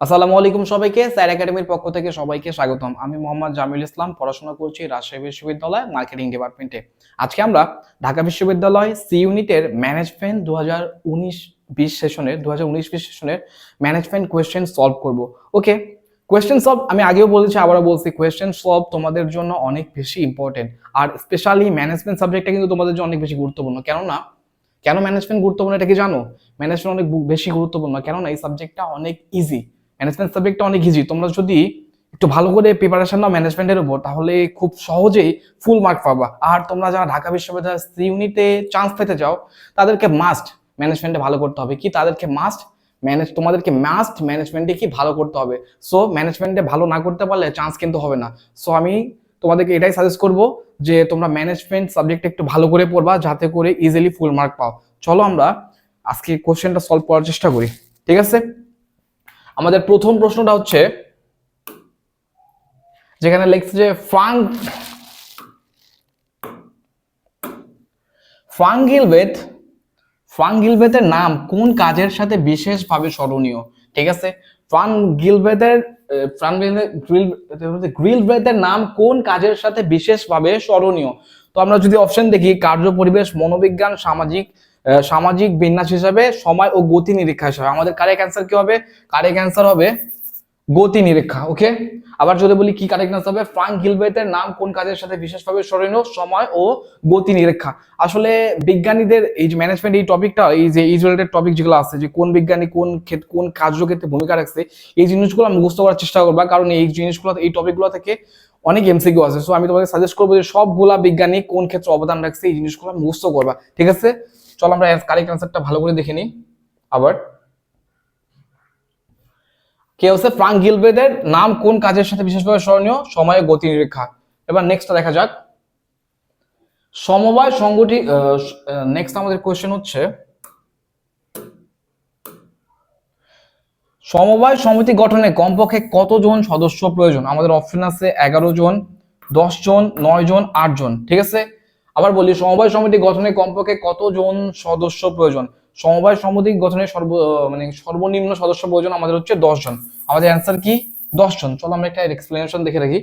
আসসালামু আলাইকুম সবাইকে, স্যার একাডেমির পক্ষ থেকে সবাইকে স্বাগতম। আমি মোহাম্মদ জামিল ইসলাম, পড়াশোনা করছি রাজশাহী বিশ্ববিদ্যালয় মার্কেটিং ডিপার্টমেন্টে। আজকে আমরা ঢাকা বিশ্ববিদ্যালয় সি ইউনিটের ম্যানেজমেন্ট দু হাজার উনিশ বিশ সেশনের দু হাজার উনিশ বিশ সেশনের ম্যানেজমেন্ট কোয়েশ্চেন সলভ করব। ওকে, কোয়েশ্চেন সলভ, আমি আগেও বলেছি, আবারও বলছি, কোয়েশ্চেন সলভ তোমাদের জন্য অনেক বেশি ইম্পর্টেন্ট আর স্পেশালি ম্যানেজমেন্ট সাবজেক্টটা কিন্তু তোমাদের জন্য অনেক বেশি গুরুত্বপূর্ণ। কেননা, কেন ম্যানেজমেন্ট গুরুত্বপূর্ণ এটা কি জানো? ম্যানেজমেন্ট অনেক বেশি গুরুত্বপূর্ণ। কেননা এই সাবজেক্টটা অনেক ইজি ম্যানেজমেন্ট সাবজেক্টটা অনেক ইজি তোমরা যদি একটু ভালো করে প্রিপারেশন নাও ম্যানেজমেন্টের উপর, তাহলে খুব সহজেই ফুল মার্ক পাবা। আর তোমরা যারা ঢাকা বিশ্ববিদ্যালয় সি ইউনিটে চান্স পেতে চাও, তাদেরকে মাস্ট ম্যানেজমেন্টে ভালো করতে হবে। কি তাদেরকে মাস্ট ম্যানেজ তোমাদেরকে মাস্ট ম্যানেজমেন্টে কি ভালো করতে হবে? সো ম্যানেজমেন্টে ভালো না করতে পারলে চান্স কিন্তু হবে না। সো আমি তোমাদেরকে এটাই সাজেস্ট করব যে তোমরা ম্যানেজমেন্ট সাবজেক্টটা একটু ভালো করে পড়বা, যাতে করে ইজিলি ফুল মার্ক পাও। চলো আমরা আজকে কোশ্চেনটা সলভ করার চেষ্টা করি। ঠিক আছে? আমাদের প্রথম প্রশ্নটা হচ্ছে যেখানে লিখছে যে গিলবেথ ফ্রাঙ্ক গিলবেথের নাম কোন কাজের সাথে বিশেষভাবে স্মরণীয়? ঠিক আছে? ফ্রাঙ্ক গিলবেথের আহ, ফ্রাঙ্ক গ্রিলবেথের নাম কোন কাজের সাথে বিশেষভাবে স্মরণীয়? তো আমরা যদি অপশন দেখি কার্য পরিবেশ মনোবিজ্ঞান সামাজিক সামাজিক বিন্যাস হিসাবে সময় ও গতি নিরীক্ষা হিসাবে। আমাদের কারেক্ট অ্যান্সার কি হবে? কারেক্ট অ্যান্সার হবে? গতি নিরীক্ষা ওকে আবার যদি বলি কি কারেক্ট অ্যান্সার হবে? ফ্রাঙ্ক গিলবেথের নাম কোন কাজের সাথে বিশেষভাবে স্মরণীয়? সময় ও গতি নিরীক্ষা। আসলে বিজ্ঞানীদের এই যে ম্যানেজমেন্ট এই টপিকটা এই যে এই রিলেটেড টপিক যেগুলো আছে, যে কোন বিজ্ঞানী কোন কোন কার্যক্ষেত্রে ভূমিকা রাখছে, এই জিনিসগুলো আমি মুখস্থ করার চেষ্টা করবা। কারণ এই জিনিসগুলো, এই টপিকগুলো থেকে অনেক এমসিকিউ আছে। সো আমি তোমাকে সাজেস্ট করব যে সবগুলা বিজ্ঞানী কোন ক্ষেত্রে অবদান রাখছে, এই জিনিসগুলো মুখস্থ করবা, ঠিক আছে? চলো আমরা কারেক্ট অ্যান্সারটা ভালো করে দেখে নিই। আবার। কে হচ্ছে ফ্রাঙ্ক গিলবেদের নাম কোন কাজের সাথে বিশেষভাবে স্মরণীয়? সময় ও গতি নিরীক্ষা। এবার নেক্সটটা দেখা যাক। সমবায় সংগঠি নেক্সট আমাদের কোয়েশ্চেন হচ্ছে, সমবায় সমিতি গঠনে কমপক্ষে কতজন সদস্য প্রয়োজন? আমাদের অপশন আছে এগারো জন, দশ জন, নয় জন, আট জন। ঠিক আছে? আবার বলি, সমবায় সমিতি গঠনে কমপক্ষে কতজন সদস্য প্রয়োজন? সমবায় সমিতি গঠনে সর্ব মানে সর্বনিম্ন সদস্য প্রয়োজন আমাদের হচ্ছে দশ জন আমাদের অ্যান্সার কি? দশ জন চলো আমরা একটা এক্সপ্লেনেশন দেখে রাখি।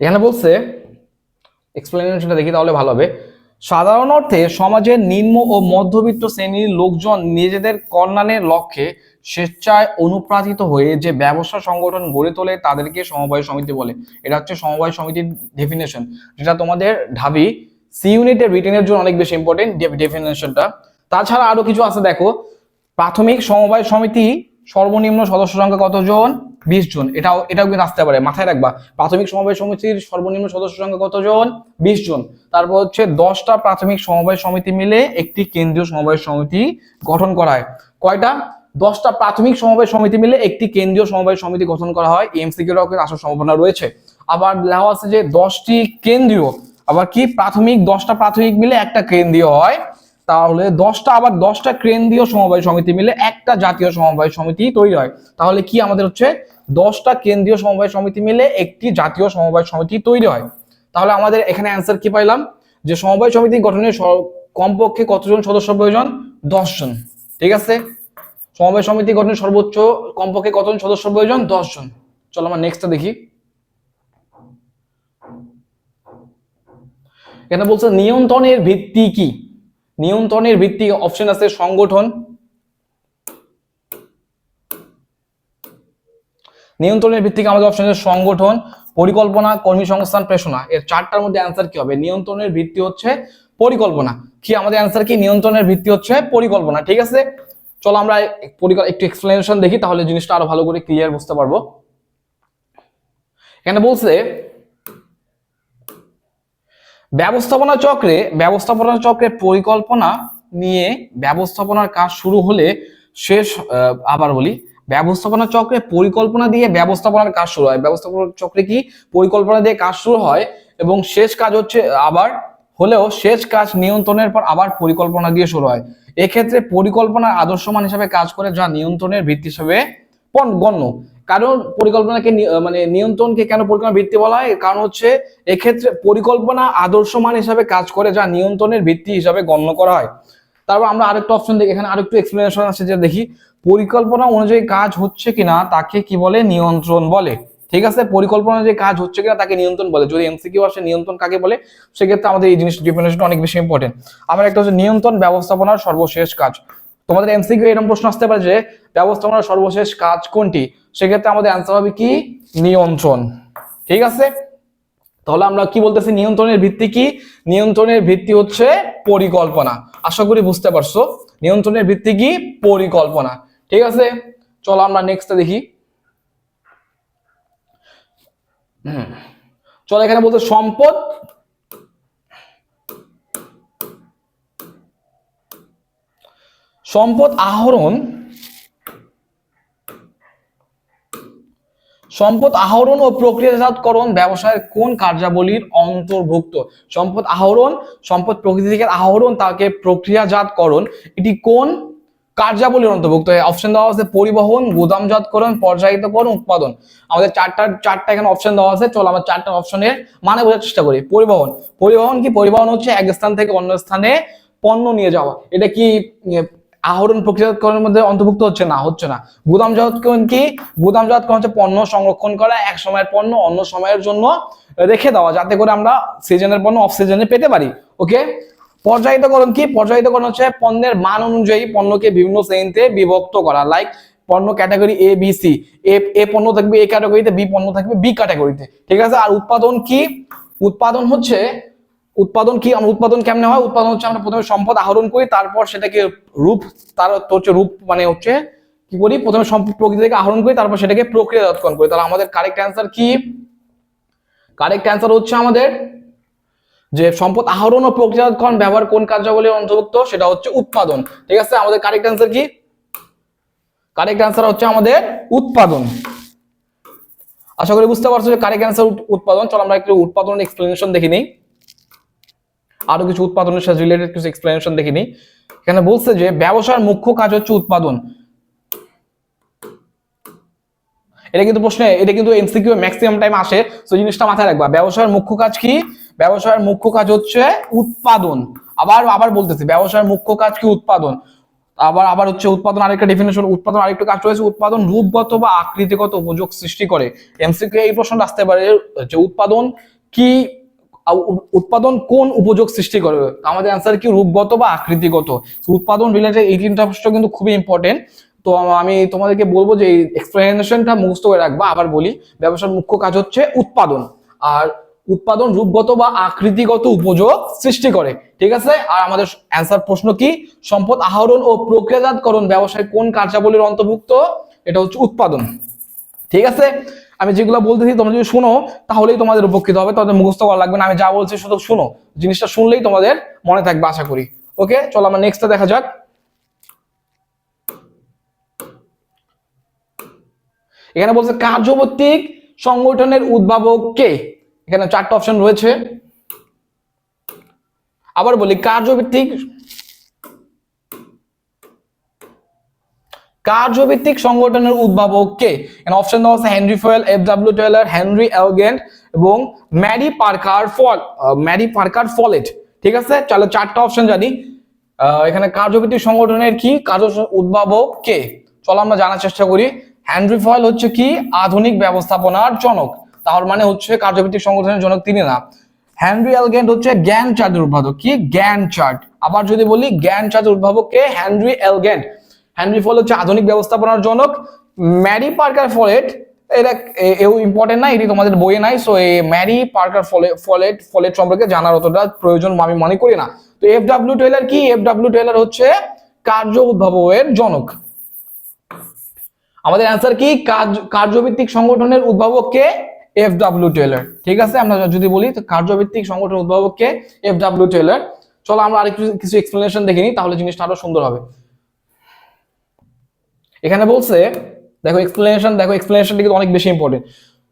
এখানে বলছে এক্সপ্লেনেশনটা দেখি তাহলে ভালো হবে। সাধারণ অর্থে সমাজের নিম্ন ও মধ্যবিত্ত শ্রেণির লোকজন নিজেদের কল্যাণের লক্ষ্যে স্বেচ্ছায় অনুপ্রাণিত হয়ে যে ব্যবসা সংগঠন গড়ে তোলে তাদেরকে সমবায় সমিতি বলে। এটা হচ্ছে সমবায় সমিতির ডেফিনেশন যেটা তোমাদের ঢাবি সি ইউনিটের রিটেনের জন্য অনেক বেশি ইম্পর্টেন্ট ডেফিনেশনটা তাছাড়া আরও কিছু আছে দেখো। প্রাথমিক সমবায় সমিতি, সর্বনিম্ন সদস্য সংখ্যা কতজন? বিশ জন। এটাও এটাও কিন্তু আসতে পারে। মাথায় রাখবা। প্রাথমিক সমবায় সমিতির সর্বনিম্ন সদস্য সংখ্যা কতজন? বিশ জন। তারপর হচ্ছে দশটা প্রাথমিক সমবায় সমিতি মিলে একটি কেন্দ্রীয় সমবায় সমিতি গঠন করা হয়। কয়টা? দশটা প্রাথমিক সমবায় সমিতি মিলে একটি কেন্দ্রীয় সমবায় সমিতি গঠন করা হয়। এমসিকিউরাও কিন্তু আসার সম্ভাবনা রয়েছে। আবার লেখা আছে যে দশটি কেন্দ্রীয়। আবার কি প্রাথমিক দশটা প্রাথমিক মিলে একটা কেন্দ্রীয় হয়? তাহলে দশটা আবার দশটা কেন্দ্রীয় সমবায় সমিতি মিলে একটা জাতীয় সমবায় সমিতি তৈরি হয়। তাহলে কি আমাদের হচ্ছে? দশটা কেন্দ্রীয় সমবায় সমিতি মিলে একটি জাতীয় সমবায় সমিতি তৈরি হয়। তাহলে আমাদের এখানে অ্যান্সার কি পাইলাম? যে সমবায় সমিতি গঠনের স- কমপক্ষে কতজন সদস্য প্রয়োজন? দশজন। ঠিক আছে? সমবায় সমিতি গঠনের সর্বোচ্চ কমপক্ষে কতজন সদস্য প্রয়োজন? দশ জন চলো আমরা নেক্সটটা দেখি। এখানে বলছে, নিয়ন্ত্রণের ভিত্তি কি? নিয়ন্ত্রণের ভিত্তি অপশন আছে সংগঠন। নিয়ন্ত্রণের ভিত্তিকে আমাদের অপশন আছে সংগঠন, পরিকল্পনা, কর্মী সংস্থান প্রেষণা এর চারটার মধ্যে অ্যান্সার কি হবে? নিয়ন্ত্রণের ভিত্তি হচ্ছে পরিকল্পনা। কি? আমাদের অ্যান্সার কি? নিয়ন্ত্রণের ভিত্তি হচ্ছে পরিকল্পনা। ঠিক আছে? চলো আমরা পরিকল- একটু এক্সপ্লেনেশন দেখি, তাহলে জিনিসটা আরও ভালো করে ক্লিয়ার বুঝতে পারব। এখানে বলছে, ব্যবস্থাপনা চক্রে ব্যবস্থাপনা চক্রে পরিকল্পনা নিয়ে ব্যবস্থাপনার কাজ শুরু হলে শেষ আবার বলি, ব্যবস্থাপনা চক্রে পরিকল্পনা দিয়ে ব্যবস্থাপনার কাজ শুরু হয়। ব্যবস্থাপনা চক্রে কি? পরিকল্পনা দিয়ে কাজ শুরু হয় এবং শেষ কাজ হচ্ছে আবার হলেও শেষ কাজ নিয়ন্ত্রণের পর আবার পরিকল্পনা দিয়ে শুরু হয়। এক্ষেত্রে পরিকল্পনার আদর্শমান হিসাবে কাজ করে যা নিয়ন্ত্রণের ভিত্তি হিসাবে গণ্য কারণ পরিকল্পনাকে মানে নিয়ন্ত্রণকে কেন পরিকল্পনা ভিত্তি বলা হয়? কারণ হচ্ছে এক্ষেত্রে পরিকল্পনা আদর্শমান হিসাবে কাজ করে যা নিয়ন্ত্রণের ভিত্তি হিসাবে গণ্য করা হয়। তারপর আমরা আরেকটা অপশন দেখি, এখানে আরেকটু এক্সপ্লেনেশন আছে যে দেখি। পরিকল্পনা অনুযায়ী কাজ হচ্ছে কিনা তাকে কি বলে? নিয়ন্ত্রণ বলে। ঠিক আছে? পরিকল্পনা যে কাজ হচ্ছে কিনা তাকে নিয়ন্ত্রণ বলে। যদি এমসিকিউ আসে নিয়ন্ত্রণ কাকে বলে, সেক্ষেত্রে আমাদের এই জিনিসটা ডিফিনেশনটা অনেক বেশি ইম্পর্টেন্ট আমার একটা হচ্ছে নিয়ন্ত্রণ ব্যবস্থাপনার সর্বশেষ কাজ। তোমাদের এমসিকিউ এরকম প্রশ্ন আসতে পারে যে, ব্যবস্থাপনার সর্বশেষ কাজ কোনটি? সেক্ষেত্রে আমাদের অ্যান্সার হবে কি? নিয়ন্ত্রণ। ঠিক আছে? তাহলে আমরা কি বলতেছি? নিয়ন্ত্রণের ভিত্তি কি? নিয়ন্ত্রণের ভিত্তি হচ্ছে পরিকল্পনা। আশা করি বুঝতে পারছ। নিয়ন্ত্রণের ভিত্তি কি? পরিকল্পনা। ঠিক আছে? চলো আমরা নেক্সটটা দেখি। হুম। চলো এখানে বলতে সম্পদ। সম্পদ আহরণ। সম্পদ আহরণ ও প্রক্রিয়াজাতকরণ ব্যবসায়ের কোন কার্যাবলীর অন্তর্ভুক্ত? সম্পদ আহরণ, সম্পদ প্রকৃতি থেকে আহরণ, তাকে প্রক্রিয়াজাতকরণ। এটি কোন? কার্যাবলীর অন্তর্ভুক্ত। অপশন দেওয়া আছে পরিবহন গুদামজাতকরণ পর্যায়িতকরণ উৎপাদন। আমাদের চারটা চারটা এখানে অপশন দেওয়া আছে। চলো আমরা চারটা অপশনের মানে বোঝার চেষ্টা করি। পরিবহন। পরিবহন কি? পরিবহন হচ্ছে এক স্থান থেকে অন্য স্থানে পণ্য নিয়ে যাওয়া। এটা কি ইয়ে, আহরণ প্রক্রিয়াকরণের মধ্যে অন্তর্ভুক্ত হচ্ছে? না হচ্ছে না। গুদামজাতকরণ কি? গুদামজাতকরণ হচ্ছে পণ্য সংরক্ষণ করা এক সময়ের পণ্য অন্য সময়ের জন্য রেখে দেওয়া যাতে করে আমরা সিজনের পণ্য অফ সিজনে পেতে পারি। ওকে পর্যায়িতকরণ কি? পর্যায়িতকরণ হচ্ছে পণ্যের মান অনুযায়ী পণ্যকে বিভিন্ন শ্রেণীতে বিভক্ত করা। লাইক পণ্য category A B C A পণ্য থাকবে এ ক্যাটাগরিতে বি পণ্য থাকবে বি ক্যাটাগরিতে ঠিক আছে? আর উৎপাদন কি? উৎপাদন হচ্ছে, উৎপাদন কি? আমরা উৎপাদন কেমনে হয়? উৎপাদন হচ্ছে আমরা প্রথমে সম্পদ আহরণ করি, তারপর সেটাকে রূপ, তার হচ্ছে রূপ মানে হচ্ছে কি করি? প্রথমে সম্পদ প্রকৃতি থেকে আহরণ করি, তারপর সেটাকে প্রক্রিয়া প্রক্রিয়াজাতকরণ করি। তাহলে আমাদের কারেক্ট অ্যান্সার কি? কারেক্ট অ্যান্সার হচ্ছে আমাদের যে সম্পদ আহরণ ও প্রক্রিয়াজাতকরণ ব্যবহার কোন কার্যাবলীর অন্তর্ভুক্ত, সেটা হচ্ছে উৎপাদন। ঠিক আছে? আমাদের কারেক্ট অ্যান্সার কি? কারেক্ট অ্যান্সার হচ্ছে আমাদের উৎপাদন। আশা করি বুঝতে পারছ যে কারেক্ট অ্যান্সার উৎপাদন। চলো আমরা একটু উৎপাদনের এক্সপ্লেনেশন দেখে নিই। আরও কিছু উৎপাদনের সাথে রিলেটেড কিছু এক্সপ্লেনেশন দেখে নিই। এখানে বলছে যে ব্যবসার মুখ্য কাজ হচ্ছে উৎপাদন। এটা কিন্তু প্রশ্নে, এটা কিন্তু এমসিকিউ ম্যাক্সিমাম টাইম আসে। তো জিনিসটা মাথায় রাখবা। ব্যবসার মুখ্য কাজ কি? ব্যবসার মুখ্য কাজ হচ্ছে উৎপাদন। আবার আবার বলতেছি, ব্যবসার মুখ্য কাজ কি? উৎপাদন। আবার আবার হচ্ছে উৎপাদন আরেকটা ডেফিনেশন উৎপাদন আরেকটা কাজ রয়েছে। উৎপাদন রূপগত বা আকৃতিগত উপযোগ সৃষ্টি করে। এমসিকিউ এই প্রশ্নটা আসতে পারে যে উৎপাদন কি উৎপাদন কোন উপযোগ সৃষ্টি করে? আমাদের অ্যান্সার কি রূপগত বা আকৃতিগত? উৎপাদন রিলেটেড এই তিনটা প্রশ্ন কিন্তু খুবই ইম্পর্টেন্ট তো আমি তোমাদেরকে বলব যে এই এক্সপ্লেনেশনটা মুখস্থ করে রাখবা। আবার বলি, ব্যবসার মুখ্য কাজ হচ্ছে উৎপাদন। আর উৎপাদন রূপগত বা আকৃতিগত উপযোগ সৃষ্টি করে। ঠিক আছে? আর আমাদের অ্যান্সার প্রশ্ন কি? সম্পদ আহরণ ও প্রক্রিয়াজাতকরণ ব্যবসায় কোন কার্যাবলীর অন্তর্ভুক্ত? এটা হচ্ছে উৎপাদন। ঠিক আছে? আমি যেগুলো বলতেছি তোমরা যদি শোনো, তাহলেই তোমাদের উপকৃত হবে। তোমাদের মুখস্থ করা লাগবে না। আমি যা বলছি শুধু শোনো। জিনিসটা শুনলেই তোমাদের মনে থাকবে, আশা করি। ওকে? চলো আমরা নেক্সটটা দেখা যাক। এখানে বলছে কার্যভিত্তিক সংগঠনের উদ্ভাবক কে? এখানে চারটা অপশন রয়েছে। আবার বলি, কার্যভিত্তিক কার্যভিত্তিক সংগঠনের উদ্ভাবক কে? এখানে অপশন দেওয়া আছে Henry Fayol F W Taylor Henry এলগেন্ট এবং ম্যারি পার্কার ফল ম্যারি পার্কার ফলেট। ঠিক আছে? চলো চারটা অপশন জানি। এখানে কার্যভিত্তিক সংগঠনের কি? কার্য উদ্ভাবক কে? চলো আমরা জানার চেষ্টা করি। হেনরি ফয়েল হচ্ছে কি? আধুনিক ব্যবস্থাপনার জনক। তার মানে হচ্ছে কার্যভিত্তিক সংগঠনের জনক তিনি না। হেনরি এলগেন্ট হচ্ছে জ্ঞান চার্টের উদ্ভাবক। কি? জ্ঞান চার্ট আবার যদি বলি, জ্ঞান চার্টের উদ্ভাবক কে? হেনরি এলগেন্ট হেনরি ফল হচ্ছে আধুনিক ব্যবস্থাপনার জনক। ম্যারি পার্কার ফলেট এটা এও ইম্পর্টেন্ট না, এটি তোমাদের বইয়ে নাই সো এই ম্যারি পার্কার ফলে ফলেট ফলেট সম্পর্কে জানার অতটা প্রয়োজন আমি মনে করি না। তো এফ ডাব্লিউ টেলার কি? এফ ডাব্লিউ টেলার হচ্ছে কার্য উদ্ভাবকের জনক। আমাদের অ্যান্সার কি? কাজ কার্যভিত্তিক সংগঠনের উদ্ভাবক কে এফ ডাব্লিউ টেলার ঠিক আছে? আমরা যদি বলি, তো কার্যভিত্তিক সংগঠনের উদ্ভাবক কে এফ ডাব্লিউ টেলার চলো আমরা আরেকটু কিছু এক্সপ্লেনেশন দেখে নিই, তাহলে জিনিসটা আরও সুন্দর হবে। এখানে বলছে, দেখো এক্সপ্লেনেশন দেখো এক্সপ্লেনেশনটা কিন্তু অনেক বেশি ইম্পর্টেন্ট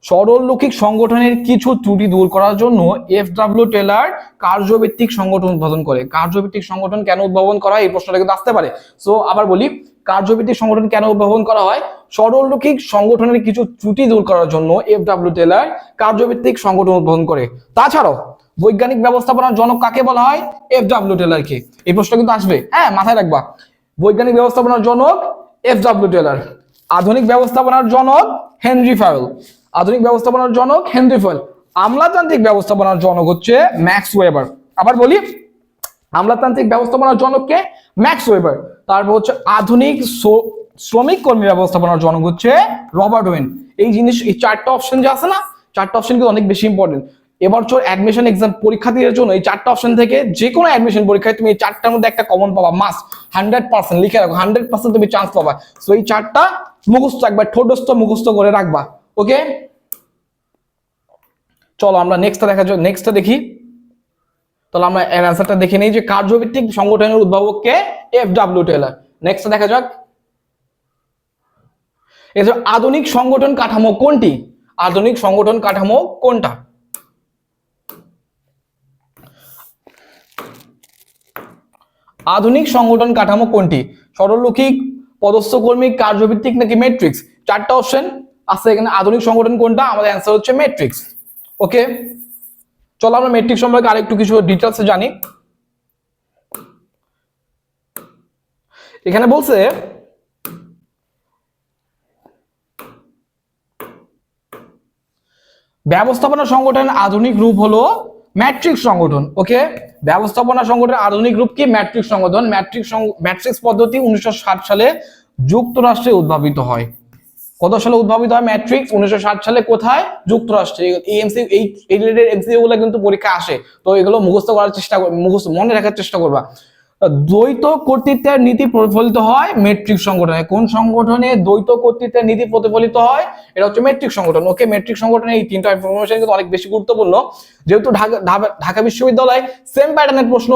সরলরৈখিক সংগঠনের কিছু ত্রুটি দূর করার জন্য এফ ডাব্লিউ টেলার কার্যভিত্তিক সংগঠন উদ্বোধন করে। কার্যভিত্তিক সংগঠন কেন উদ্ভাবন করা হয়? এই প্রশ্নটা কিন্তু আসতে পারে। সো আবার বলি, কার্যভিত্তিক সংগঠন কেন উদ্ভাবন করা হয়? সরলরৈখিক সংগঠনের কিছু ত্রুটি দূর করার জন্য এফ ডাব্লিউ টেলার কার্যভিত্তিক সংগঠন উদ্বোধন করে। তাছাড়াও, বৈজ্ঞানিক ব্যবস্থাপনার জনক কাকে বলা হয়? এফ ডাব্লিউ টেলারকে এই প্রশ্ন কিন্তু আসবে। হ্যাঁ মাথায় রাখবা। বৈজ্ঞানিক ব্যবস্থাপনার জনক এফ ডাব্লিউ টেলার আধুনিক ব্যবস্থাপনার জনক হেনরি ফায়েল আধুনিক ব্যবস্থাপনার জনক হেনরি ফায়েল। আমলাতান্ত্রিক ব্যবস্থাপনার জনক হচ্ছে ম্যাক্স ওয়েবার। আবার বলি, আমলাতান্ত্রিক ব্যবস্থাপনার জনককে ম্যাক্স ওয়েবার। তারপর হচ্ছে আধুনিক শ্র- শ্রমিক কর্মী ব্যবস্থাপনার জনক হচ্ছে রবার্ট ওয়েন। এই জিনিস, এই চারটা অপশন যে আছে না, চারটা অপশন কিন্তু অনেক বেশি ইম্পর্টেন্ট এবছর অ্যাডমিশন এক্সাম পরীক্ষার্থীদের জন্য এই চারটা অপশন থেকে যে কোনো অ্যাডমিশন পরীক্ষায় তুমি এই চারটার মধ্যে একটা কমন পাবা মাস হান্ড্রেড পার্সেন্ট লিখে রাখো হান্ড্রেড পার্সেন্ট তুমি চান্স পাবা। সো এই চারটা মুখস্থ একবার ঠোঁটস্থ মুখস্থ করে রাখবা। ওকে চলো আমরা নেক্সটটা দেখা নেক্সটটা দেখি। তাহলে আমরা এর অ্যান্সারটা দেখে নিই যে কার্যভিত্তিক সংগঠনের উদ্ভাবক কে এফ ডাব্লিউ টেলার নেক্সটটা দেখা যাক। এছাড়া আধুনিক সংগঠন কাঠামো কোনটি? আধুনিক সংগঠন কাঠামো কোনটা? আধুনিক সংগঠন কাঠামো কোনটি? সরলরৈখিক, পদস্থ কর্মী, কার্যভিত্তিক নাকি ম্যাট্রিক্স চারটা অপশন আছে এখানে আধুনিক সংগঠন কোনটা? আমাদের অ্যান্সার হচ্ছে ম্যাট্রিক্স ওকে চলো আমরা ম্যাট্রিক্স সম্পর্কে আরেকটু কিছু ডিটেলসে জানি। এখানে বলছে, ব্যবস্থাপনা সংগঠনের আধুনিক রূপ হলো ম্যাট্রিক্স সংগঠন। ওকে ব্যবস্থাপনা সংগঠনের আধুনিক রূপ কি? ম্যাট্রিক্স সংগঠন। ম্যাট্রিক্স ম্যাট্রিক্স পদ্ধতি উনিশশো ষাট সালে যুক্তরাষ্ট্রে উদ্ভাবিত হয়। কত সালে উদ্ভাবিত হয় ম্যাট্রিক্স? উনিশশো ষাট সালে কোথায়? যুক্তরাষ্ট্রে। এই এমসি এই রিলেটেড এমসি গুলো কিন্তু পরীক্ষা আসে। তো এগুলো মুখস্থ করার চেষ্টা মুখস্থ মনে রাখার চেষ্টা করবা। দ্বৈত কর্তৃত্বের নীতি প্রতিফলিত হয় মেট্রিক সংগঠনে। কোন সংগঠনে দ্বৈত কর্তৃত্বের নীতি প্রতিফলিত হয়? এটা হচ্ছে মেট্রিক সংগঠন। ওকে মেট্রিক সংগঠনে এই তিনটা ইনফরমেশন কিন্তু অনেক বেশি গুরুত্বপূর্ণ। যেহেতু ঢাকা বিশ্ববিদ্যালয় সেম প্যাটার্নের প্রশ্ন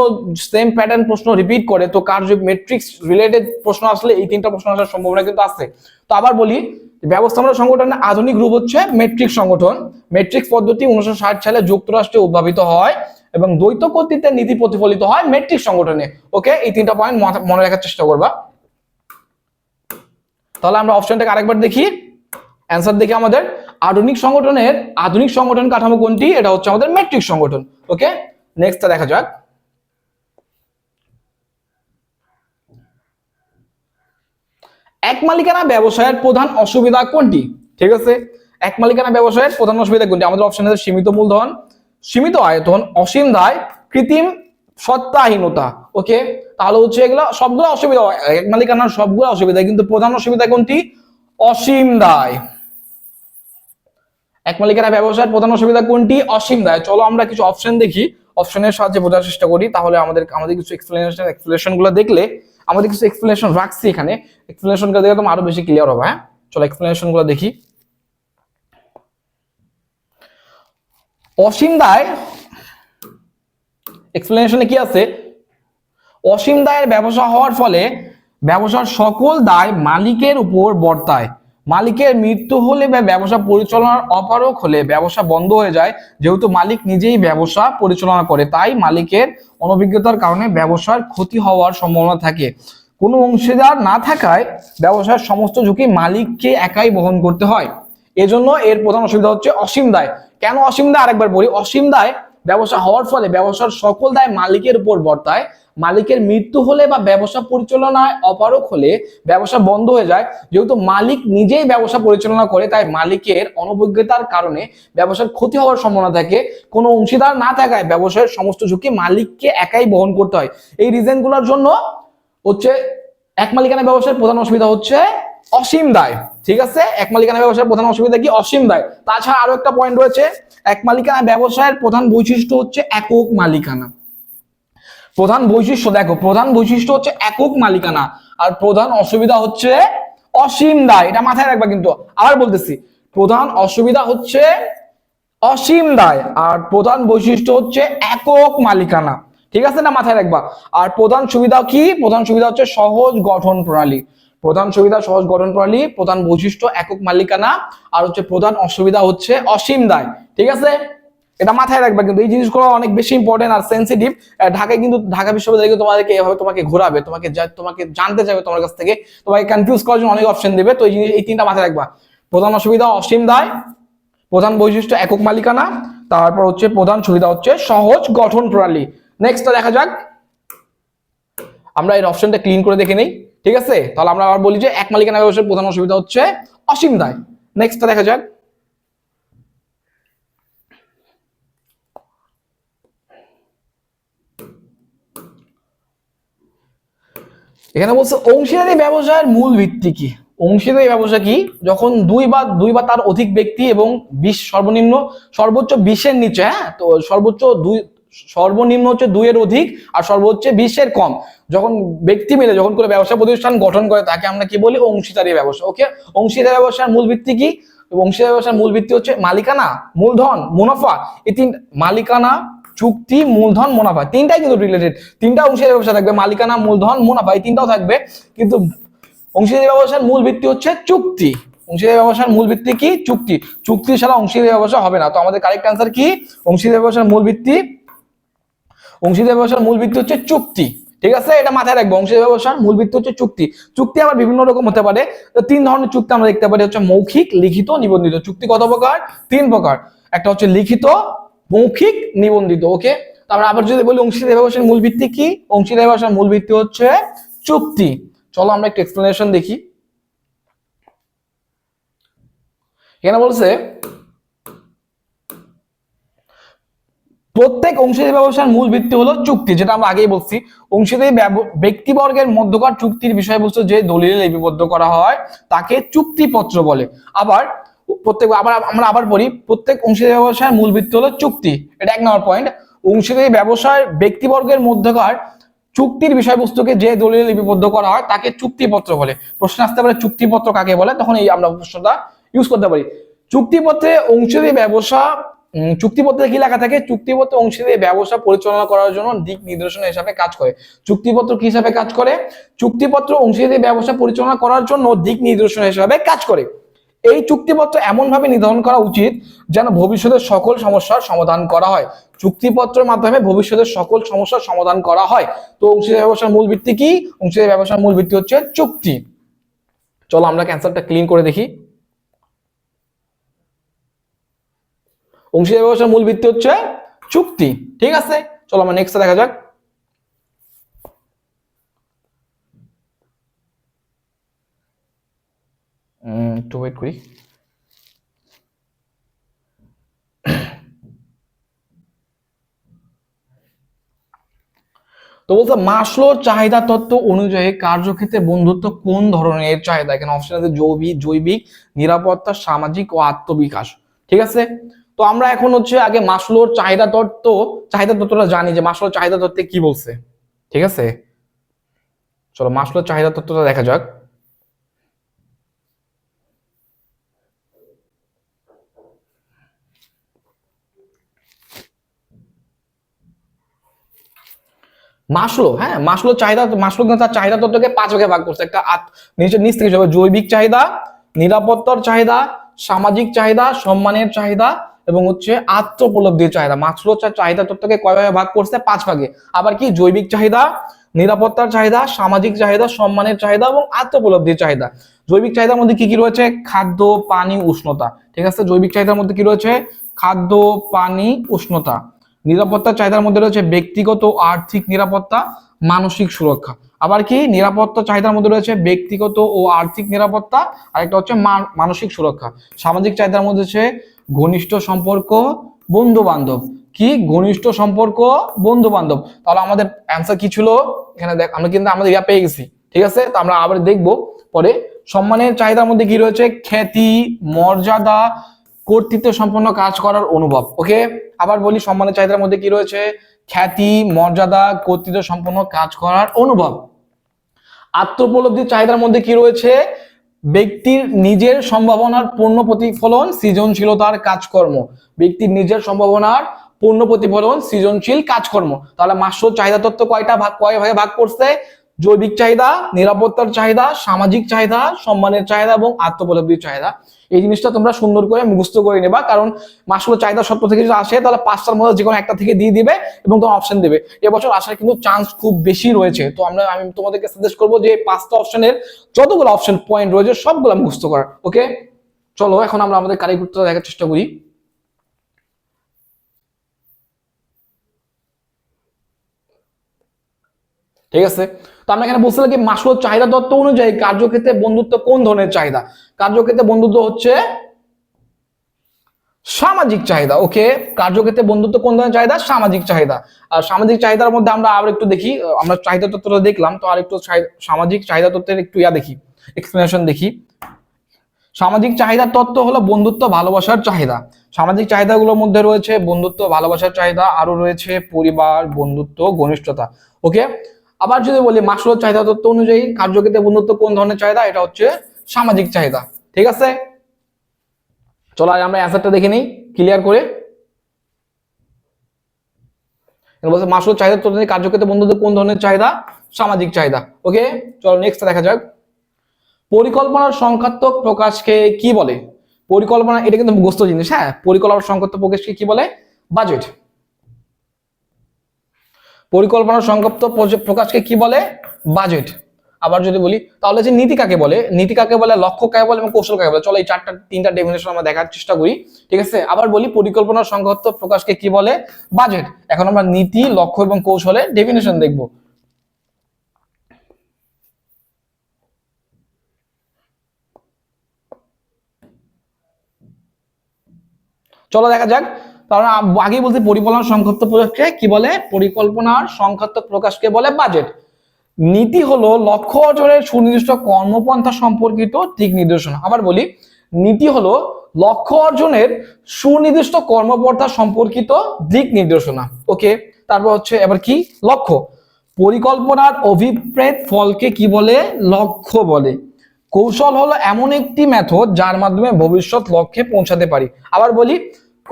সেম প্যাটার্ন প্রশ্ন রিপিট করে, তো কার্য মেট্রিক্স রিলেটেড প্রশ্ন আসলে এই তিনটা প্রশ্ন আসার সম্ভাবনা কিন্তু আছে। তো আবার বলি, ব্যবস্থাপনা সংগঠনের আধুনিক রূপ হচ্ছে মেট্রিক সংগঠন। মেট্রিক্স পদ্ধতি উনিশশো ষাট সালে যুক্তরাষ্ট্রে উদ্ভাবিত হয়। এবং দ্বৈত কর্তৃত্বের নীতি প্রতিফলিত হয় মেট্রিক সংগঠনে। ওকে এই তিনটা পয়েন্ট মনে রাখার চেষ্টা করবা। তাহলে আমরা অপশনটাকে আরেকবার দেখি। অ্যান্সার দেখি আমাদের। আধুনিক সংগঠনের আধুনিক সংগঠন কাঠামো কোনটি? এটা হচ্ছে আমাদের মেট্রিক সংগঠন। ওকে নেক্সটটা দেখা যাক। এক মালিকানা ব্যবসায়ের প্রধান অসুবিধা কোনটি? ঠিক আছে? এক মালিকানা ব্যবসায়ের প্রধান অসুবিধা কোনটি? আমাদের অপশন আছে সীমিত মূলধন সীমিত আয়তন, অসীম দায়, কৃত্রিম সত্তাহীনতা। ওকে? তাহলে হচ্ছে এগুলো সবগুলো অসুবিধা। এক মালিকানার সবগুলো অসুবিধা, কিন্তু প্রধান অসুবিধা কোনটি? অসীম দায়। এক মালিকানা ব্যবসায়ের প্রধান অসুবিধা কোনটি? অসীম দায়। চলো আমরা কিছু অপশন দেখি। অপশনের সাহায্যে বোঝার চেষ্টা করি। তাহলে আমাদের আমাদের কিছু এক্সপ্লেনেশন এক্সপ্লেনেশনগুলো দেখলে, আমাদের কিছু এক্সপ্লেনেশন রাখছি এখানে। এক্সপ্লেনেশনগুলো দেখে তোমার আরও বেশি ক্লিয়ার হবে হ্যাঁ? চলো এক্সপ্লেনেশনগুলো দেখি। অসীম দায় এক্সপ্লেনেশনে কি আছে? অসীম দায়ের ব্যবসা হওয়ার ফলে ব্যবসার সকল দায় মালিকের উপর বর্তায়। মালিকের মৃত্যু হলে বা ব্যবসা পরিচালনার অপারক হলে ব্যবসা বন্ধ হয়ে যায়। যেহেতু মালিক নিজেই ব্যবসা পরিচালনা করে, তাই মালিকের অনভিজ্ঞতার কারণে ব্যবসার ক্ষতি হওয়ার সম্ভাবনা থাকে। কোনো অংশীদার না থাকায় ব্যবসার সমস্ত ঝুঁকি মালিককে একাই বহন করতে হয়। এজন্য এর প্রধান অসুবিধা হচ্ছে অসীম দায়। কেন অসীম দায়? আরেকবার বলি, অসীম দায় ব্যবসা হওয়ার ফলে ব্যবসার সকল দায় মালিকের উপর বর্তায়। মালিকের মৃত্যু হলে বা ব্যবসা পরিচালনায় অপারক হলে ব্যবসা বন্ধ হয়ে যায়। যেহেতু মালিক নিজেই ব্যবসা পরিচালনা করে, তাই মালিকের অনভিজ্ঞতার কারণে ব্যবসার ক্ষতি হওয়ার সম্ভাবনা থাকে। কোনো অংশীদার না থাকায় ব্যবসায়ের সমস্ত ঝুঁকি মালিককে একাই বহন করতে হয়। এই রিজনগুলোর জন্য হচ্ছে এক মালিকানা ব্যবসার প্রধান অসুবিধা হচ্ছে অসীম দায়, ঠিক আছে? এক মালিকানা ব্যবসার প্রধান অসুবিধা কি? অসীম দায়। তাছাড়া আরও একটা পয়েন্ট রয়েছে, এক মালিকানা ব্যবসায়ের প্রধান বৈশিষ্ট্য হচ্ছে একক মালিকানা। প্রধান বৈশিষ্ট্য, দেখো, প্রধান বৈশিষ্ট্য হচ্ছে একক মালিকানা, আর প্রধান অসুবিধা হচ্ছে অসীম দায়। এটা মাথায় রাখবা কিন্তু। আবার বলতেছি, প্রধান অসুবিধা হচ্ছে অসীম দায়, আর প্রধান বৈশিষ্ট্য হচ্ছে একক মালিকানা। ঠিক আছে না? মাথায় রাখবা। আর প্রধান সুবিধা কি? প্রধান সুবিধা হচ্ছে সহজ গঠন প্রণালী। প্রধান সুবিধা, সহজ গঠন প্রণালী, প্রধান বৈশিষ্ট্য, একক মালিকানা, আর হচ্ছে প্রধান অসুবিধা হচ্ছে অসীম দায়। ঠিক আছে? এটা মাথায় রাখবে কিন্তু এই জিনিসগুলো অনেক বেশি ইম্পর্টেন্ট আর সেন্সিটিভ ঢাকায় কিন্তু, ঢাকা বিশ্ববিদ্যালয় কিন্তু তোমাদেরকে এভাবে তোমাকে ঘোরাবে, তোমাকে তোমাকে জানতে চাইবে তোমার কাছ থেকে। তোমাকে কনফিউজ করার জন্য অনেক অপশন দেবে। তো এই জিনিস, এই তিনটা মাথায় রাখবা। প্রধান অসুবিধা, অসীম দায়। প্রধান বৈশিষ্ট্য, একক মালিকানা। তারপর হচ্ছে প্রধান সুবিধা হচ্ছে সহজ গঠন প্রণালী। নেক্সটটা দেখা যাক। আমরা এর অপশনটা ক্লিন করে দেখে নেই। ঠিক আছে? তাহলে আমরা আবার বলি যে এক মালিকানা ব্যবসার প্রধান অসুবিধা হচ্ছে অসীম দায়। নেক্সটটা দেখা যাক। এখানে বলছে, অংশীদারি ব্যবসায়ের মূল ভিত্তি কি? অংশীদারি ব্যবসা কি? যখন দুই বা দুই বা তার অধিক ব্যক্তি এবং বিশ সর্বনিম্ন সর্বোচ্চ বিশের নিচে হ্যাঁ? তো সর্বোচ্চ দুই সর্বনিম্ন হচ্ছে দুইয়ের অধিক আর সর্বোচ্চ বিশের কম। যখন ব্যক্তি মিলে যখন কোনো ব্যবসা প্রতিষ্ঠান গঠন করে, তাকে আমরা কি বলি? অংশীদারি ব্যবসা। ওকে? অংশীদারি ব্যবসার মূল ভিত্তি কি? অংশীদারি ব্যবসার মূল ভিত্তি হচ্ছে মালিকানা, মূলধন, মুনাফা। এই তিন মালিকানা, চুক্তি, মূলধন, মুনাফা। তিনটাই কিন্তু রিলেটেড তিনটা অংশীদারি ব্যবসা থাকবে, মালিকানা, মূলধন, মুনাফা। এই তিনটাও থাকবে। কিন্তু অংশীদারি ব্যবসার মূল ভিত্তি হচ্ছে চুক্তি। অংশীদারি ব্যবসার মূল ভিত্তি কি? চুক্তি। চুক্তি ছাড়া অংশীদারি ব্যবসা হবে না। তো আমাদের কারেক্ট অ্যান্সার কি? অংশীদারি ব্যবসার মূল ভিত্তি অংশীদারি ব্যবসার মূল ভিত্তি হচ্ছে চুক্তি। ঠিক আছে? এটা মাথায় রাখব। অংশীদারি ব্যবসার মূল ভিত্তি হচ্ছে চুক্তি। চুক্তি আবার বিভিন্ন রকম হতে পারে। তো তিন ধরনের চুক্তি আমরা দেখতে পারি। হচ্ছে মৌখিক, লিখিত, নিবন্ধিত। চুক্তি কত প্রকার? তিন প্রকার। একটা হচ্ছে লিখিত, মৌখিক, নিবন্ধিত। ওকে তারপর আবার যদি বলি অংশীদারি ব্যবসার মূল ভিত্তি কি? অংশীদারি ব্যবসার মূল ভিত্তি হচ্ছে চুক্তি। চলো আমরা একটু এক্সপ্লেনেশন দেখি। এখানে বলছে প্রত্যেক অংশীদারি ব্যবসার মূল ভিত্তি হলো চুক্তি, যেটা আমরা আগেই বলছি। অংশীদারি ব্যক্তিবর্গের মধ্যকার চুক্তির বিষয়বস্তু যে দলিলে লিপিবদ্ধ করা হয়, তাকে চুক্তিপত্র বলে। আবার প্রত্যেক আবার আমরা আবার পড়ি, প্রত্যেক অংশীদারি ব্যবসার মূল ভিত্তি হলো চুক্তি। এটা এক নম্বর পয়েন্ট অংশীদারি ব্যবসার ব্যক্তিবর্গের মধ্যকার চুক্তির বিষয়বস্তুকে যে দলিলে লিপিবদ্ধ করা হয়, তাকে চুক্তিপত্র বলে। প্রশ্ন আসতে পারে, চুক্তিপত্র কাকে বলে? তখন এই আমরা প্রশ্নটা ইউজ করতে পারি। চুক্তিপত্রে অংশীদারি ব্যবসা চুক্তিপত্রে কি লেখা থাকে? চুক্তিপত্র অংশীদারি ব্যবসা পরিচালনা করার জন্য দিক নির্দেশনা হিসাবে কাজ করে। চুক্তিপত্র কি হিসাবে কাজ করে? চুক্তিপত্র অংশীদারি ব্যবসা পরিচালনা করার জন্য দিক নির্দেশনা হিসাবে কাজ করে। এই চুক্তিপত্র এমন ভাবে নির্ধারণ করা উচিত যেন ভবিষ্যতের সকল সমস্যার সমাধান করা হয়। চুক্তিপত্রের মাধ্যমে ভবিষ্যতের সকল সমস্যার সমাধান করা হয়। তো অংশীদারি ব্যবসার মূল ভিত্তি কি? অংশীদারি ব্যবসার মূল ভিত্তি হচ্ছে চুক্তি। চলো আমরা ক্যান্সারটা ক্লিন করে দেখি। অংশীদারি ব্যবসার মূল ভিত্তি হচ্ছে চুক্তি। ঠিক আছে? চলো আমরা নেক্সট দেখা যাক। একটু ওয়েট করি। তো বলছে মাসলোর চাহিদা তত্ত্ব অনুযায়ী কার্যক্ষেত্রে বন্ধুত্ব কোন ধরনের চাহিদা? এখানে অপশন আছে জৈবিক জৈবিক, নিরাপত্তা, সামাজিক ও আত্মবিকাশ। ঠিক আছে? তো আমরা এখন হচ্ছে আগে মাসলোর চাহিদা তত্ত্ব চাহিদা তত্ত্বটা জানি যে মাসলোর চাহিদা তত্ত্বে কি বলছে। ঠিক আছে? চলো মাসলোর চাহিদা তত্ত্বটা দেখা যাক। মাসলো হ্যাঁ মাসলো চাহিদা, মাসলো কিন্তু তার চাহিদা তত্ত্বকে পাঁচ ভাগে ভাগ করছে। একটা নিচের নিচ থেকে জৈবিক চাহিদা, নিরাপত্তার চাহিদা, সামাজিক চাহিদা, সম্মানের চাহিদা এবং হচ্ছে আত্মোপলব্ধির চাহিদা। মাসলো চা- চাহিদা তত্ত্বকে কয় ভাগে করছে? পাঁচ ভাগে। আবার কি? জৈবিক চাহিদা, নিরাপত্তার চাহিদা, সামাজিক চাহিদা, সম্মানের চাহিদা এবং আত্মোপলব্ধির চাহিদা। জৈবিক চাহিদার মধ্যে কি কি রয়েছে? খাদ্য, পানি, উষ্ণতা। ঠিক আছে? জৈবিক চাহিদার মধ্যে কি রয়েছে? খাদ্য, পানি, উষ্ণতা। নিরাপত্তার চাহিদার মধ্যে রয়েছে ব্যক্তিগত আর্থিক নিরাপত্তা, মানসিক সুরক্ষা। আবার কি? নিরাপত্তা চাহিদার মধ্যে রয়েছে ব্যক্তিগত ও আর্থিক নিরাপত্তা আর একটা হচ্ছে মানসিক সুরক্ষা। সামাজিক চাহিদার মধ্যে হচ্ছে ঘনিষ্ঠ সম্পর্ক বন্ধু বান্ধব কি? ঘনিষ্ঠ সম্পর্ক বন্ধু বান্ধব তাহলে আমাদের অ্যান্সার কি ছিল? এখানে দেখ, আমরা কিন্তু আমাদের ইয়া পেয়ে গেছি। ঠিক আছে? তো আমরা আবার দেখব। পরে সম্মানের চাহিদার মধ্যে কি রয়েছে? খ্যাতি, মর্যাদা, কর্তৃত্ব সম্পন্ন কাজ করার অনুভব। ওকে? আবার বলি, সম্মানের চাহিদার মধ্যে কি রয়েছে? খ্যাতি, মর্যাদা, কর্তৃত্ব সম্পন্ন কাজ করার অনুভব। আত্মোপলব্ধির চাহিদার মধ্যে কি রয়েছে? ব্যক্তির নিজের সম্ভাবনার পূর্ণ প্রতিফলন সৃজনশীলতার কাজকর্ম। ব্যক্তির নিজের সম্ভাবনার পূর্ণ প্রতিফলন সৃজনশীল কাজকর্ম। তাহলে মাস্টার চাহিদা তত্ত্ব কয়টা ভাগ কয় ভাগে ভাগ করছে? জৈবিক চাহিদা, নিরাপত্তার চাহিদা, সামাজিক চাহিদা, সম্মানের চাহিদা এবং আত্মপলব্ধির চাহিদা। এই জিনিসটা তোমরা সুন্দর করে মুখস্থ করে নেবা, কারণ মাসগুলো চাহিদা সত্য থেকে যদি আসে, তাহলে পাঁচটার মধ্যে যে কোনো একটা থেকে দিয়ে দিবে এবং তোমার অপশন দেবে। এবছর আসার কিন্তু চান্স খুব বেশি রয়েছে। তো আমরা, আমি তোমাদেরকে সাজেস্ট করব যে পাঁচটা অপশনের যতগুলো অপশন পয়েন্ট রয়েছে, সবগুলো মুখস্থ করার ওকে চলো, এখন আমরা আমাদের কারিগরটা দেখার চেষ্টা করি। ঠিক আছে? তো আমরা এখানে বলছিলাম কি মাসলো চাহিদা তত্ত্ব অনুযায়ী কার্যক্ষেত্রে বন্ধুত্ব কোন ধরনের চাহিদা? কার্যক্ষেত্রে বন্ধুত্ব হচ্ছে সামাজিক চাহিদা ওকে কার্যক্ষেত্রে বন্ধুত্ব কোন ধরনের চাহিদা? সামাজিক চাহিদা। আর সামাজিক চাহিদার মধ্যে আমরা আবার একটু দেখি আমরা চাহিদা তত্ত্বটা দেখলাম, তো আর একটু সামাজিক চাহিদা তত্ত্বের একটু ইয়া দেখি এক্সপ্লেনেশন দেখি। সামাজিক চাহিদার তত্ত্ব হলো বন্ধুত্ব ভালোবাসার চাহিদা। সামাজিক চাহিদাগুলোর মধ্যে রয়েছে বন্ধুত্ব ভালোবাসার চাহিদা আরও রয়েছে পরিবার, বন্ধুত্ব, ঘনিষ্ঠতা ওকে আবার যদি বলি মাসলো চাহিদা তত্ত্ব অনুযায়ী কার্যক্ষেত্রে বন্ধুত্ব কোন ধরনের চাহিদা? এটা হচ্ছে সামাজিক চাহিদা। ঠিক আছে? চলো আজ আমরা অ্যান্সারটা দেখে নিই ক্লিয়ার করে। বলছে মাসলো চাহিদা তত্ত্ব কার্যক্ষেত্রে বন্ধুত্ব কোন ধরনের চাহিদা? সামাজিক চাহিদা। ওকে চলো নেক্সট দেখা যাক। পরিকল্পনার সংখ্যাত্মক প্রকাশকে কি বলে? পরিকল্পনা, এটা কিন্তু মুখস্থ জিনিস হ্যাঁ? পরিকল্পনার সংখ্যাত্মক প্রকাশকে কি বলে? বাজেট পরিকল্পনার সংক্ষিপ্ত প্রকাশকে কি বলে? বাজেট আবার যদি বলি, তাহলে যে নীতি কাকে বলে? নীতি কাকে বলে? লক্ষ্য কাকে বলে? এবং কৌশল কাকে বলে? চলো এই চারটা, তিনটা ডেফিনেশন আমরা দেখার চেষ্টা করি, ঠিক আছে? আবার বলি, পরিকল্পনা সংক্ষিপ্ত প্রকাশকে কি বলে? বাজেট এখন আমরা নীতি, লক্ষ্য এবং কৌশলের ডেফিনেশন দেখব। চলো দেখা যাক। কারণ আগেই বলতে পরিকল্পনার সংক্ষিপ্ত প্রকাশকে কি বলে? পরিকল্পনার সংখ্যাত্মক প্রকাশকে বলে বাজেট নীতি হলো লক্ষ্য অর্জনের সুনির্দিষ্ট কর্মপন্থা সম্পর্কিত দিক নির্দেশনা। আবার বলি, নীতি হলো লক্ষ্য অর্জনের সুনির্দিষ্ট কর্মপন্থা সম্পর্কিত দিক নির্দেশনা। ওকে তারপর হচ্ছে এবার কি? লক্ষ্য। পরিকল্পনার অভিপ্রেত ফলকে কি বলে? লক্ষ্য বলে। কৌশল হলো এমন একটি মেথড যার মাধ্যমে ভবিষ্যৎ লক্ষ্যে পৌঁছাতে পারি। আবার বলি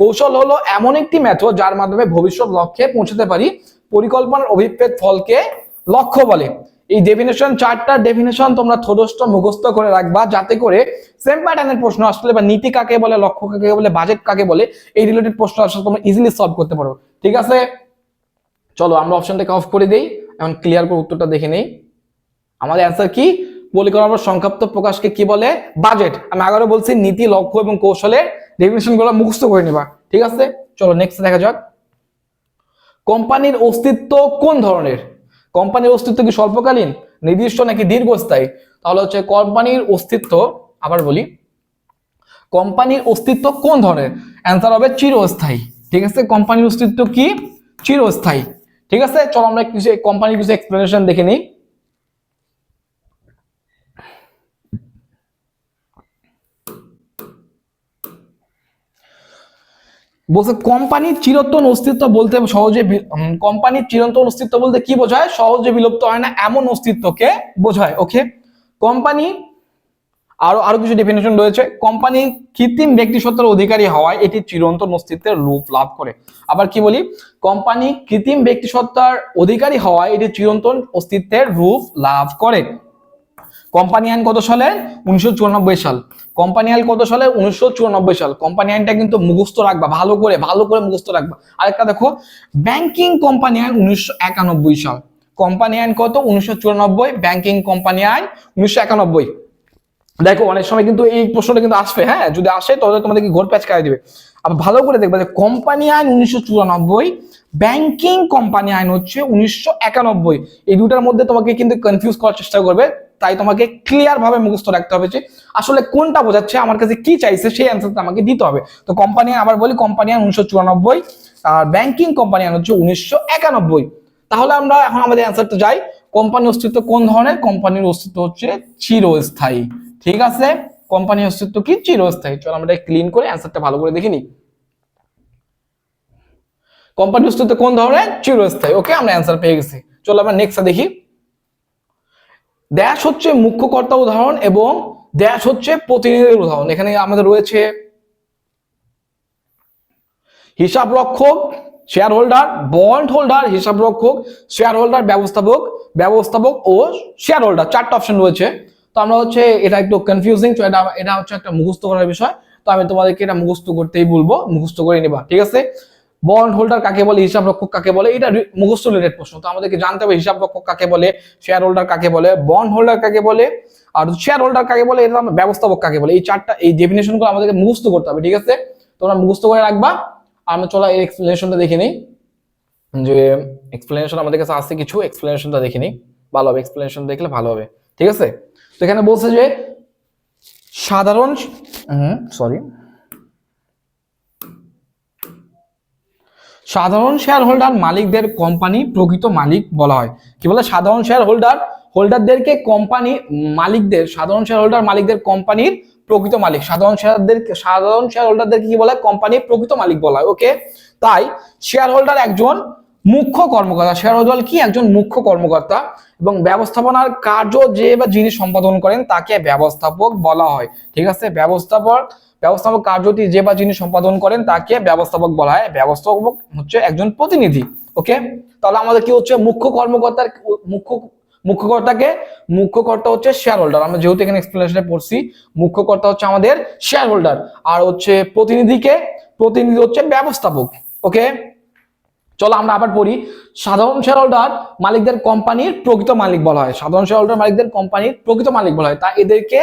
কৌশল হলো এমন একটি মেথড যার মাধ্যমে ভবিষ্যৎ লক্ষ্যে পৌঁছতে পারি। পরিকল্পনার অভিপ্রেত ফলকে লক্ষ্য বলে। এই ডেফিনেশন চারটা ডেফিনেশন তোমরা থোদষ্ট মুখস্থ করে রাখবা যাতে করে সেম প্যাটার্নের প্রশ্ন আসলে বা নীতি কাকে বলে, লক্ষ্য কাকে বলে বাজেট কাকে বলে, এই রিলেটেড প্রশ্ন আসলে তোমরা ইজিলি সলভ করতে পারো। ঠিক আছে? চলো আমরা অপশনটাকে অফ করে দেই। এখন ক্লিয়ার করে উত্তরটা দেখে নেই। আমাদের অ্যান্সার কি? পরিকল্পনার সংক্ষিপ্ত প্রকাশকে কি বলে? বাজেট আমি আগারও বলছি নীতি, লক্ষ্য এবং কৌশলের ডেফিনেশনগুলো মুখস্থ করে নিবা, ঠিক আছে? চলো নেক্সট দেখা যাক। কোম্পানির অস্তিত্ব কোন ধরনের? কোম্পানির অস্তিত্ব কি স্বল্পকালীন, নির্দিষ্ট নাকি দীর্ঘস্থায়ী? তাহলে হচ্ছে কোম্পানির অস্তিত্ব, আবার বলি। কোম্পানির অস্তিত্ব কোন ধরনের? অ্যান্সার হবে চিরস্থায়ী, ঠিক আছে? কোম্পানির অস্তিত্ব কি? চিরস্থায়ী, ঠিক আছে? চলো আমরা কিছু কোম্পানির কিছু এক্সপ্লেনেশন দেখে নিই। বলছে, কোম্পানির চিরন্তন অস্তিত্ব বলতে সহজে কোম্পানির চিরন্তন অস্তিত্ব বলতে কি বোঝায়? সহজে বিলুপ্ত হয় না, এমন অস্তিত্বকে বোঝায়। ওকে কোম্পানি, আরও আরও কিছু ডেফিনেশন রয়েছে। কোম্পানি কৃত্রিম ব্যক্তিসত্তার অধিকারী হওয়ায় এটি চিরন্তন অস্তিত্বের রূপ লাভ করে। আবার কি বলি? কোম্পানি কৃত্রিম ব্যক্তিসত্তার অধিকারী হওয়ায় এটি চিরন্তন অস্তিত্বের রূপ লাভ করে। কোম্পানি আইন কত সালে? উনিশশো চুরানব্বই সাল। কোম্পানি আইন কত সালে? উনিশশো চুরানব্বই সাল। কোম্পানি আইনটা কিন্তু মুখস্থ রাখবা, ভালো করে ভালো করে মুখস্থ রাখবা। আরেকটা দেখো ব্যাংকিং কোম্পানি আইন উনিশশো একানব্বই সাল। কোম্পানি আইন কত? উনিশশো চুরানব্বই ব্যাংকিং কোম্পানি আইন উনিশশো একানব্বই। দেখো, অনেক সময় কিন্তু এই প্রশ্নটা কিন্তু আসবে হ্যাঁ? যদি আসে, তাহলে তোমাদেরকে ঘোর প্যাচ কাজ দেবে। আবার ভালো করে দেখবে যে কোম্পানি আইন উনিশশো চুরানব্বই ব্যাংকিং কোম্পানি আইন হচ্ছে উনিশশো একানব্বই। এই দুটার মধ্যে তোমাকে কিন্তু কনফিউজ করার চেষ্টা করবে। তাই তোমাকে ক্লিয়ার ভাবে মুখস্থ রাখতে হবে যে আসলে কোনটা বোঝাচ্ছে, আমার কাছে কি চাইছে, সেই অ্যান্সারটা আমাকে দিতে হবে। তো কোম্পানি আবার বলি কোম্পানি আইন উনিশশো চুরানব্বই, আর ব্যাংকিং কোম্পানি আইন হচ্ছে উনিশশো একানব্বই। তাহলে আমরা এখন আমাদের অ্যান্সারটা যাই। কোম্পানির অস্তিত্ব কোন ধরনের? কোম্পানির অস্তিত্ব হচ্ছে চিরস্থায়ী। ঠিক আছে? কোম্পানির অস্তিত্ব কি? চিরস্থায়ী। চলো আমরা ক্লিন করে অ্যান্সারটা ভালো করে দেখে নিই। কোম্পানির অস্তিত্ব কোন ধরনের? চিরস্থায়ী। ওকে আমরা অ্যান্সার পেয়ে গেছি। চলো আমরা নেক্সট দেখি। ড্যাশ হচ্ছে মুখ্য কর্তা উদাহরণ এবং ড্যাশ হচ্ছে প্রতিনিধির উদাহরণ। এখানে আমাদের রয়েছে হিসাব রক্ষক শেয়ার হোল্ডার বন্ড হোল্ডার হিসাব রক্ষক শেয়ার হোল্ডার ব্যবস্থাপক ব্যবস্থাপক ও শেয়ার হোল্ডার চারটা অপশন রয়েছে। তো আমরা হচ্ছে এটা একটু কনফিউজিং তো এটা এটা হচ্ছে একটা মুখস্থ করার বিষয়। তো আমি তোমাদেরকে এটা মুখস্থ করতেই বলব, মুখস্থ করে নিবা, ঠিক আছে? বন্ড হোল্ডার কাকে বলে, হিসাব রক্ষক কাকে বলে, এটা মুখস্থ রিলেটেড প্রশ্ন। তো আমাদেরকে জানতে হবে হিসাব রক্ষক কাকে বলে শেয়ার হোল্ডার কাকে বলে বন্ড হোল্ডার কাকে বলে, আর শেয়ার হোল্ডার কাকে বলে এটা ব্যবস্থাপক কাকে বলে। এই চারটা, এই ডেফিনেশনগুলো আমাদেরকে মুখস্থ করতে হবে, ঠিক আছে? তোমরা মুখস্থ করে রাখবা। আমরা চলো এই এক্সপ্লেনেশনটা দেখে নিই। যে এক্সপ্লেনেশন আমাদের কাছে আছে কিছু এক্সপ্লেনেশনটা দেখে নিই। ভালো হবে এক্সপ্লেনেশন দেখলে ভালো হবে, ঠিক আছে? তো এখানে বলছে যে সাধারণ সরি সাধারণ শেয়ার হোল্ডার মালিকদের কোম্পানি প্রকৃত মালিক বলা হয়। কি বলে? সাধারণ শেয়ার হোল্ডার হোল্ডারদেরকে কোম্পানি মালিকদের, সাধারণ শেয়ার হোল্ডার মালিকদের কোম্পানির প্রকৃত মালিক। সাধারণ শেয়ারদের সাধারণ শেয়ার হোল্ডারদেরকে কি বলা? হয় কোম্পানির প্রকৃত মালিক বলা হয়। ওকে তাই শেয়ার হোল্ডার একজন মুখ্য কর্মকর্তা শেয়ার হোল্ডার কি একজন মুখ্য কর্মকর্তা এবং ব্যবস্থাপনার কার্য যে বা যিনি সম্পাদন করেন তাকে ব্যবস্থাপক বলা হয়। ঠিক আছে? ব্যবস্থাপক ব্যবস্থাপক কার্যটি যে বা যিনি সম্পাদন করেন তাকে ব্যবস্থাপক বলা হয়। ব্যবস্থাপক হচ্ছে একজন প্রতিনিধি। ওকে? তাহলে আমাদের কি হচ্ছে? মুখ্য কর্মকর্তার মুখ্য মুখ্যকর্তাকে মুখ্যকর্তা হচ্ছে শেয়ার হোল্ডার আমরা যেহেতু এখানে এক্সপ্লেনেশনে পড়ছি মুখ্যকর্তা হচ্ছে আমাদের শেয়ার হোল্ডার আর হচ্ছে প্রতিনিধিকে, প্রতিনিধি হচ্ছে ব্যবস্থাপক। ওকে? চলো আমরা আবার পড়ি। সাধারণ শেয়ার হোল্ডার মালিকদের কোম্পানির প্রকৃত মালিক বলা হয়। সাধারণ শেয়ার হোল্ডার মালিকদের কোম্পানির প্রকৃত মালিক বলা হয়। তা এদেরকে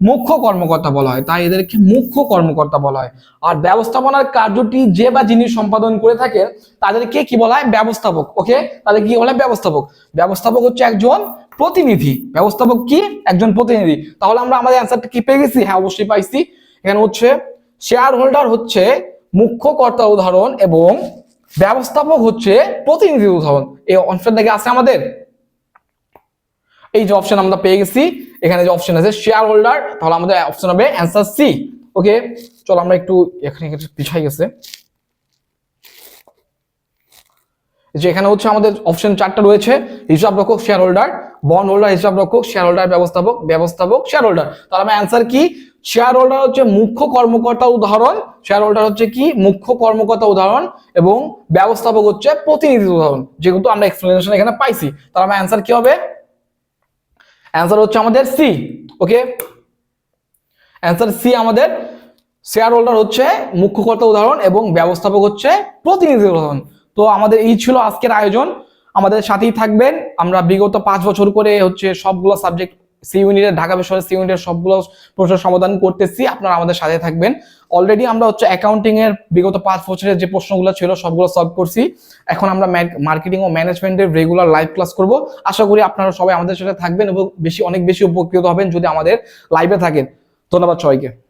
মুখ্য কর্মকর্তা বলা হয়। তাই এদেরকে মুখ্য কর্মকর্তা বলা হয়। আর ব্যবস্থাপনার কার্যটি যে বা যিনি সম্পাদন করে থাকেন, তাদেরকে কি বলা হয়? ব্যবস্থাপক। ওকে তাদের কি বলা হয় ব্যবস্থাপক। ব্যবস্থাপক হচ্ছে একজন প্রতিনিধি। ব্যবস্থাপক কি? একজন প্রতিনিধি। তাহলে আমরা আমাদের অ্যান্সারটা কি পেয়ে গেছি? হ্যাঁ অবশ্যই পাইছি। এখানে হচ্ছে শেয়ার হোল্ডার হচ্ছে মুখ্য কর্তা উদাহরণ এবং ব্যবস্থাপক হচ্ছে প্রতিনিধি উদাহরণ এই অপশন থেকে আছে আমাদের। এই যে অপশন আমরা পেয়ে গেছি, এখানে যে অপশন আছে শেয়ার হোল্ডার তাহলে আমাদের অপশন হবে অ্যান্সার সি ওকে চলো আমরা একটু এখানে পিছাই গেছে। যে এখানে হচ্ছে আমাদের অপশন চারটা রয়েছে, হিসাব রক্ষক শেয়ার হোল্ডার বন্ড হোল্ডার হিসাব রক্ষক শেয়ার হোল্ডার ব্যবস্থাপক ব্যবস্থাপক শেয়ার হোল্ডার তাহলে আমার অ্যান্সার কি? শেয়ার হোল্ডার হচ্ছে মুখ্য কর্মকর্তা উদাহরণ শেয়ার হোল্ডার হচ্ছে কি? মুখ্য কর্মকর্তা উদাহরণ এবং ব্যবস্থাপক হচ্ছে প্রতিনিধি উদাহরণ, যেহেতু আমরা এক্সপ্লেনেশন এখানে পাইছি। তাহলে আমার অ্যান্সার কি হবে? অ্যান্সার হচ্ছে আমাদের সি ওকে অ্যান্সার সি আমাদের শেয়ার হোল্ডার হচ্ছে মুখ্যকর্তা উদাহরণ এবং ব্যবস্থাপক হচ্ছে প্রতিনিধি উদাহরণ। তো আমাদের এই ছিল আজকের আয়োজন। আমাদের সাথেই থাকবেন। আমরা বিগত পাঁচ বছর করে হচ্ছে সবগুলো সাবজেক্ট সি ইউনিটের ঢাকা বিশ্ববিদ্যালয় সি ইউনিটের সবগুলো প্রশ্ন সমাধান করতেছি। আপনারা আমাদের সাথে থাকবেন। অলরেডি আমরা হচ্ছে অ্যাকাউন্টিং এর বিগত পাঁচ বছরের যে প্রশ্নগুলো ছিল, সবগুলো সলভ করছি। এখন আমরা মার্কেটিং ও ম্যানেজমেন্টের রেগুলার লাইভ ক্লাস করব। আশা করি আপনারা সবাই আমাদের সাথে থাকবেন এবং বেশি, অনেক বেশি উপকৃত হবেন যদি আমাদের লাইভে থাকেন। ধন্যবাদ সবাইকে।